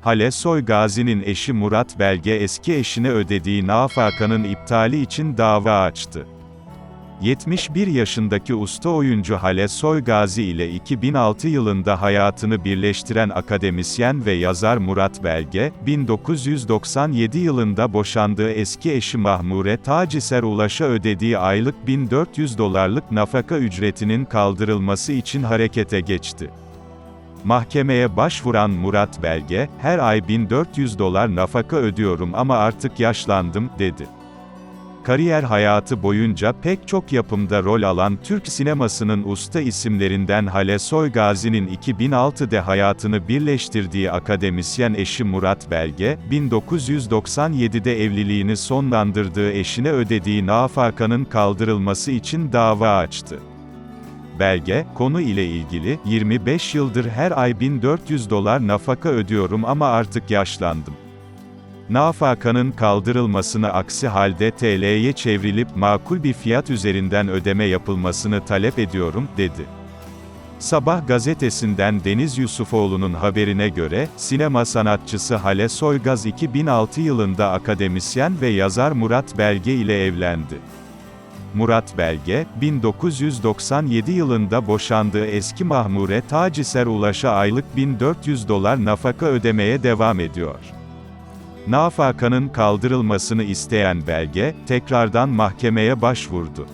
Hale Soygazi'nin eşi Murat Belge eski eşine ödediği nafakanın iptali için dava açtı. 71 yaşındaki usta oyuncu Hale Soygazi ile 2006 yılında hayatını birleştiren akademisyen ve yazar Murat Belge, 1997 yılında boşandığı eski eşi Mahmure Taciser Ulaş'a ödediği aylık 1400 dolarlık nafaka ücretinin kaldırılması için harekete geçti. Mahkemeye başvuran Murat Belge, her ay 1400 dolar nafaka ödüyorum ama artık yaşlandım, dedi. Kariyer hayatı boyunca pek çok yapımda rol alan Türk sinemasının usta isimlerinden Hale Soygazi'nin 2006'de hayatını birleştirdiği akademisyen eşi Murat Belge, 1997'de evliliğini sonlandırdığı eşine ödediği nafakanın kaldırılması için dava açtı. Belge, konu ile ilgili, 25 yıldır her ay 1400 dolar nafaka ödüyorum ama artık yaşlandım. Nafakanın kaldırılmasını aksi halde TL'ye çevrilip makul bir fiyat üzerinden ödeme yapılmasını talep ediyorum, dedi. Sabah gazetesinden Deniz Yusufoğlu'nun haberine göre, sinema sanatçısı Hale Soygaz 2006 yılında akademisyen ve yazar Murat Belge ile evlendi. Murat Belge, 1997 yılında boşandığı eski Mahmure Taciser Ulaş'a aylık 1400 dolar nafaka ödemeye devam ediyor. Nafakanın kaldırılmasını isteyen belge, tekrardan mahkemeye başvurdu.